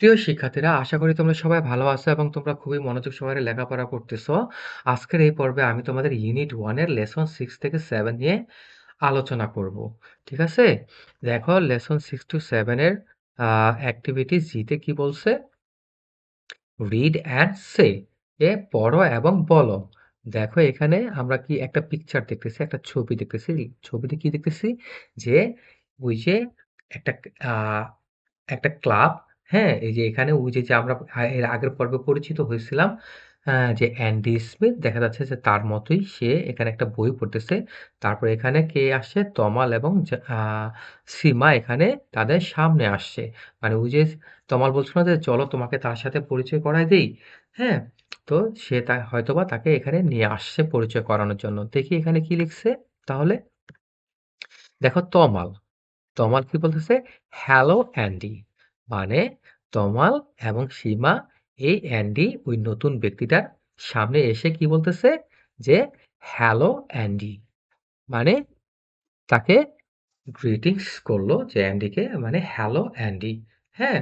প্রিয় শিক্ষার্থীরা, আশা করি তোমরা সবাই ভালো আছো এবং তোমরা খুবই মনোযোগ সহকারে লেখাপড়া করতেছো। আজকের এই পর্বে আমি তোমাদের ইউনিট 1 এর লেসন 6 থেকে সেভেন নিয়ে আলোচনা করব। ঠিক আছে? দেখো লেসন সিক্স টু 7 এর অ্যাক্টিভিটি জিতে কি বলছে? রিড অ্যান্ড সে এ পড়ো এবং বলো। দেখো এখানে আমরা কি একটা পিকচার দেখতেছি, একটা ছবি দেখতেছি। ছবিতে কি দেখতেছি? যে ওই যে একটা একটা ক্লাব, হ্যাঁ? এই যে এখানে ওই যে, যে আমরা এর আগের পর্বে পরিচিত হয়েছিলাম, যে অ্যান্ডি স্মিথ দেখা যাচ্ছে যে তার মতোই সে এখানে একটা বই পড়তেছে। তারপর এখানে কে আসছে? তমাল এবং সীমা এখানে তাদের সামনে আসছে। মানে ওই যে তমাল বলছিল না যে, "চলো তোমাকে তার সাথে পরিচয় করায় দেই।" হ্যাঁ? তো সে তা হয়তোবা তাকে এখানে নিয়ে আসছে পরিচয় করানোর জন্য। দেখি এখানে কি লিখছে তাহলে? দেখো তমাল। তমাল কি বলতেছে? Hello Andy. মানে তমাল এবং সীমা এই অ্যান্ডি ওই নতুন ব্যক্তিটার সামনে এসে কি বলতেছে? যে হ্যালো অ্যান্ডি। মানে তাকে গ্রিটিংস করল যে অ্যান্ডিকে মানে হ্যালো অ্যান্ডি। হ্যাঁ?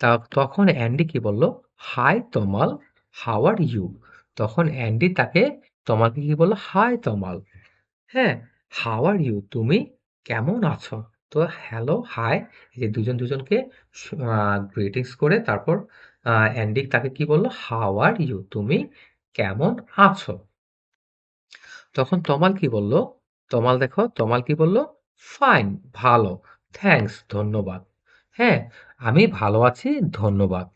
তা তখন অ্যান্ডি কি বলল? Hi Tamal, how are you? তখন অ্যান্ডি তাকে তমালকে কি বলল? হাই তমাল। হ্যাঁ? How are you? তুমি কেমন আছো? তো হ্যালো, হাই এই যে দুজন দুজনকে গ্রিটিংস করে তারপর অ্যান্ডি তাকে কি বলল হাউ আর ইউ? তুমি কেমন আছো? তখন তমাল কি বলল? তমাল দেখো, তমাল কি বলল? ফাইন, ভালো। থ্যাংকস, ধন্যবাদ। হ্যাঁ? আমি ভালো আছি, ধন্যবাদ।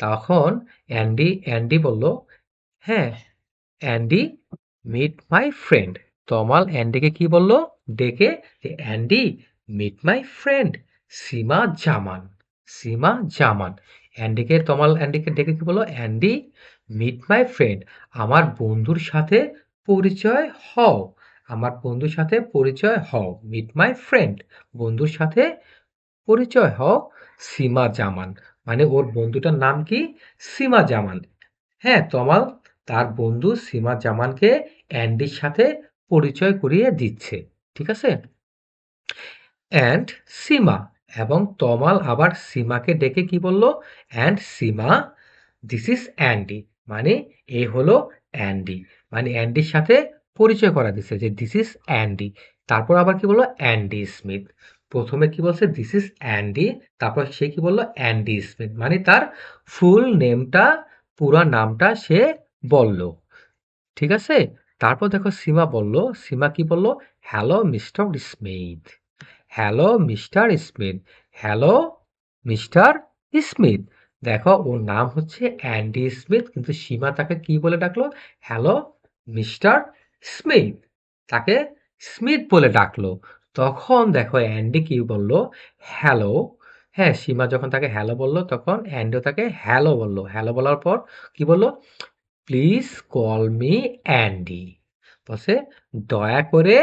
তখন অ্যান্ডি অ্যান্ডি বলল, হ্যাঁ, Andy meet my friend. Tamal অ্যান্ডিকে কি বলল? ডেকে যে Andy meet my friend Seema Zaman. Seema Zaman. অ্যান্ডিকে Tamal অ্যান্ডিকে ডেকে কি বলল? অ্যান্ডি মিট মাই ফ্রেন্ড আমার বন্ধুর সাথে পরিচয় হও। আমার বন্ধুর সাথে পরিচয় হও। মিট মাই ফ্রেন্ড বন্ধুর সাথে পরিচয় হও সীমা জামান। মানে ওর বন্ধুটার নাম কি? সীমা জামান। হ্যাঁ, তমাল তার বন্ধু সীমা জামানকে অ্যান্ডির সাথে পরিচয় করিয়ে দিচ্ছে। ঠিক আছে? অ্যান্ড সীমা এবং তমাল আবার সীমাকে ডেকে কি বলল? And Seema this is Andy. মানে এ হলো অ্যান্ডি। মানে অ্যান্ডির সাথে পরিচয় করা দিচ্ছে যে দিস ইজ অ্যান্ডি। তারপর আবার কি বলল অ্যান্ডি স্মিথ। প্রথমে কি বলছে? This is Andy. তারপর সে কি বলল অ্যান্ডি স্মিথ। মানে তার ফুল নেমটা পুরা নামটা সে বলল। ঠিক আছে? তারপর দেখো সীমা বলল, সীমা কি বলল? Hello mister Smith. Hello mister Smith. Hello mister Smith. দেখো ওর নাম হচ্ছে অ্যান্ডি স্মিথ কিন্তু সীমা তাকে কি বলে ডাকলো? Hello mister Smith. তাকে স্মিথ বলে ডাকলো। তখন দেখো অ্যান্ডি কি বলল? হ্যালো। হ্যাঁ, সীমা যখন তাকে হ্যালো বলল তখন অ্যান্ডিও তাকে হ্যালো বলল। হ্যালো বলার পর কি বলল? Please call me Andy. বলছে দয়া করে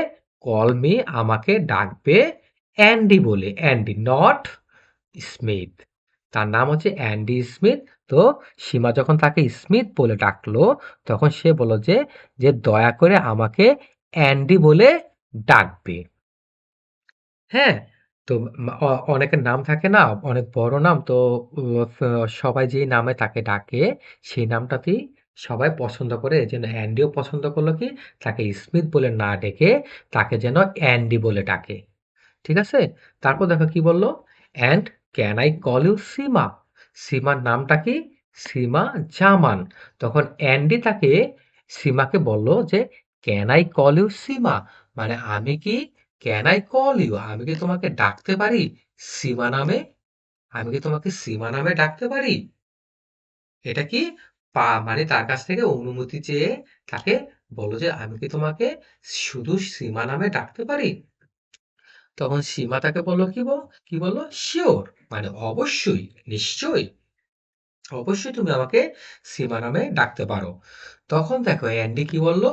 কল মি আমাকে ডাকবে অ্যান্ডি বলে। Andy not Smith. তার নাম হচ্ছে অ্যান্ডি স্মিথ। তো সীমা যখন তাকে স্মিথ বলে ডাকলো তখন সে বলল যে, যে দয়া করে আমাকে অ্যান্ডি বলে ডাকবে। হ্যাঁ? তো অনেকের নাম থাকে না? অনেক বড় নাম তো সবাই যেই নামে তাকে ডাকে সেই নামটাতেই সবাই পছন্দ করে। এজন্য অ্যান্ডিও পছন্দ করল কি? তাকে স্মিথ বলে না ডেকে তাকে যেন অ্যান্ডি বলে ডাকে। ঠিক আছে? তারপর দেখো কি বলল? And can I call you Seema? সীমার নামটা কি? সীমা জামান। তখন অ্যান্ডি তাকে সীমাকে বলল যে, can I call you Seema? মানে আমি কি ক্যান আই কল ইউ? আমি কি তোমাকে ডাকতে পারি সীমা নামে? আমি কি তোমাকে সীমা নামে ডাকতে পারি? এটা কি পা মানে তার কাছ থেকে অনুমতি চেয়ে তাকে বলল যে, আমি কি তোমাকে শুধু সীমা নামে ডাকতে পারি? তখন সীমা তাকে বলল কি বল কি বলল? শিওর মানে অবশ্যই, নিশ্চয়ই। অবশ্যই তুমি আমাকে সীমা নামে ডাকতে পারো। তখন দেখো অ্যান্ডি কি বলল?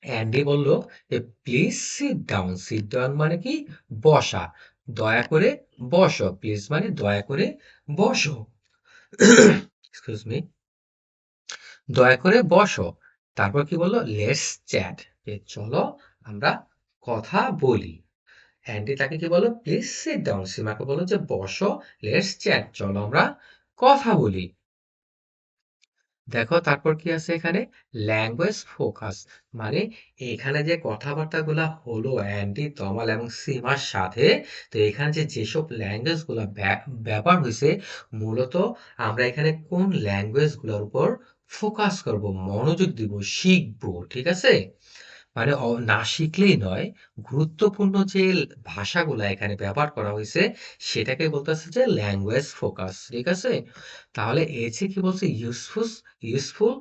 অ্যান্ডি বলল যে, please sit down. Sit down মানে কি? বসা। দয়া করে বসো। প্লিজ মানে দয়া করে বসো। Excuse me. দয়া করে বসো। তারপর কি বলল? Let's chat. চলো আমরা কথা বলি। অ্যান্ডি তাকে কি বলো? প্লিজ সিট ডাউন সীমাকে বলো যে বসো লেটস চ্যাট চলো আমরা কথা বলি। দেখো, তারপর কি আছে এখানে? ল্যাঙ্গুয়েজ ফোকাস মানে এখানে যে কথাবার্তাগুলা হলো অ্যান্ডি তমাল এবং সীমার সাথে, তো এখানে যে যেসব ল্যাঙ্গুয়েজগুলা ব্যা- ব্যবহার হয়েছে, মূলত আমরা এখানে কোন ল্যাঙ্গুয়েজগুলোর উপর ফোকাস করব? মনোযোগ দিব, শিখব, ঠিক আছে? মানে না শিখলেই নয়, গুরুত্বপূর্ণ যে ভাষাগুলা এখানে ব্যবহার করা হইছে, সেটাকে বলতেছে যে ল্যাঙ্গুয়েজ ফোকাস। ঠিক আছে? তাহলে এর কি বলছে? ইউজফুস ইউজফুল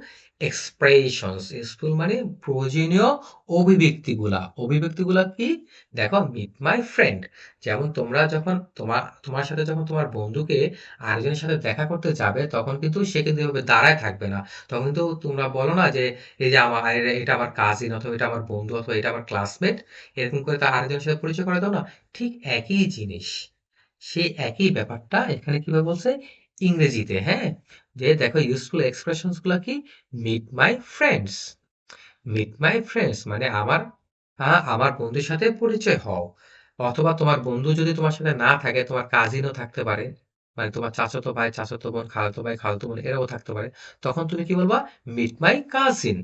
এক্সপ্রেশনস। ইউজফুল মানে প্রয়োজনীয় অভিব্যক্তিগুলা। অভিব্যক্তিগুলা কি? দেখো, মিট মাই ফ্রেন্ড। যেমন তোমরা যখন তোমার তোমার সাথে যখন তোমার বন্ধুকে আরেকজনের সাথে দেখা করতে যাবে, তখন কিন্তু সে কিন্তু দাঁড়ায় থাকবে না। তখন কিন্তু তোমরা বলো না যে এই যে আমার এটা আমার কাজিন অথবা এটা আমার বন্ধু অথবা এটা আমার ক্লাসমেট এরকম করে তার আরেকজনের সাথে পরিচয় করে দাও না, ঠিক একই জিনিস। সেই একই ব্যাপারটা এখানে কীভাবে বলছে? ইংরেজিতে হ্যাঁ? যে দেখো ইউজফুল এক্সপ্রেশনসগুলা কি? Meet my friends meet my friends মানে আমার আমার বন্ধুর সাথে পরিচয় হও। অথবা তোমার বন্ধু যদি তোমার সাথে না থাকে, তোমার কাজিনও থাকতে পারে মানে তোমার চাচাতো ভাই, চাচাতো বোন, খালাতো ভাই, খালাতো বোন, এরাও থাকতে পারে, তখন তুমি কি বলবা? Meet my cousin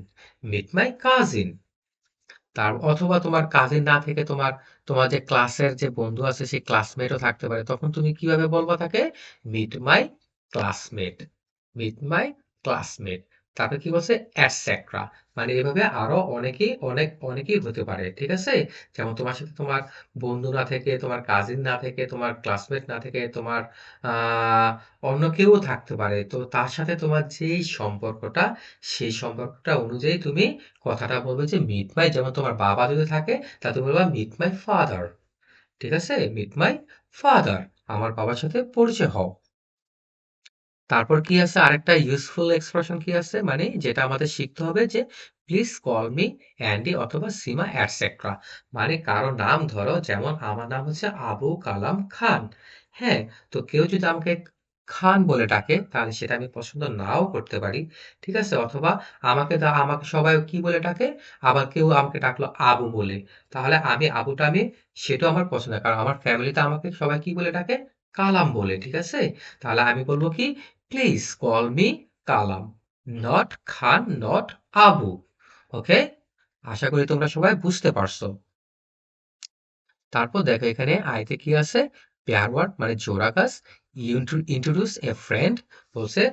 meet my cousin তার অথবা তোমার কাজে না থেকে তোমার তোমার যে ক্লাসের যে বন্ধু আছে সেই ক্লাসমেটও থাকতে পারে। তখন তুমি কীভাবে বলবা তাকে? Meet my classmate meet my classmate তারপরে কি বলছে অ্যাটসেট্রা মানে এভাবে আরও অনেকেই, অনেক, অনেকেই হতে পারে, ঠিক আছে? যেমন তোমার সাথে তোমার বন্ধু না থেকে, তোমার কাজিন না থেকে, তোমার ক্লাসমেট না থেকে, তোমার অন্য কেউ থাকতে পারে। তো তার সাথে তোমার যেই সম্পর্কটা, সেই সম্পর্কটা অনুযায়ী তুমি কথাটা বলবে যে মিট মাই যেমন তোমার বাবা যদি থাকে তা তুমি বলবা মিট মাই ফাদার ঠিক আছে? মিট মাই ফাদার আমার বাবার সাথে পরিচয় হও। তারপর কি আছে? আরেকটা ইউজফুল এক্সপ্রেশন কি আছে? মানে যেটা আমাদের শিখতে হবে যে প্লিজ কল মি অ্যান্ডি অথবা সীমা অ্যাটসেট্রা মানে কারও নাম ধরো, যেমন আমার নাম হচ্ছে আবু কালাম খান। হ্যাঁ তো কেউ যদি আমাকে খান বলে ডাকে, তাহলে সেটা আমি পছন্দ নাও করতে পারি। ঠিক আছে? অথবা আমাকে আমাকে সবাই কি বলে ডাকে? আবার কেউ আমাকে ডাকলো আবু বলে। তাহলে আমি, আবুটা আমি, সেটাও আমার পছন্দ কারণ আমার ফ্যামিলিতে আমাকে সবাই কি বলে ডাকে? কালাম বলে, ঠিক আছে? তাহলে আমি বলব কি? Please call me Kalam not Khan not Abu okay আশা করি তোমরা সবাই বুঝতে পারছ। তারপর দেখো এখানে আইতে কি আছে? পেয়ার ওয়ার্ড মানে জোড়া কাজ। ইন্ট্রোডিউস এ ফ্রেন্ড বলছে,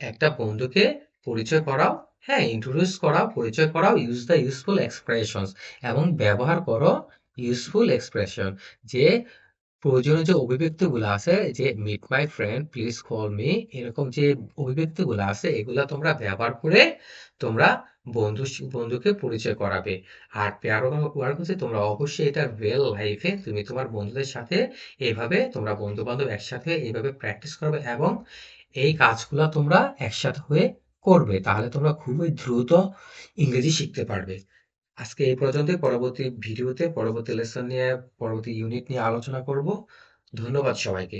একটা বন্ধুকে পরিচয় করাও হ্যাঁ ইন্ট্রোডিউস করাও, পরিচয় করাও ইউজ দ্য ইউজফুল এক্সপ্রেশনস এবং ব্যবহার করো ইউজফুল এক্সপ্রেশন যে প্রয়োজনীয় যে অভিব্যক্তিগুলো আছে, যে meet my friend please call me এরকম যে অভিব্যক্তিগুলো আছে, এগুলো তোমরা ব্যবহার করে তোমরা বন্ধু, বন্ধুকে পরিচয় করাবে। আর পেয়ার হচ্ছে তোমরা অবশ্যই এটা রিয়েল লাইফে তুমি তোমার বন্ধুদের সাথে এভাবে তোমরা বন্ধু বান্ধব একসাথে এইভাবে প্র্যাকটিস করবে এবং এই কাজগুলো তোমরা একসাথে হয়ে করবে। তাহলে তোমরা খুবই দ্রুত ইংরেজি শিখতে পারবে। আজকে এই পর্যন্তই পরবর্তী ভিডিওতে, পরবর্তী লেসন নিয়ে, পরবর্তী ইউনিট নিয়ে আলোচনা করব। ধন্যবাদ সবাইকে।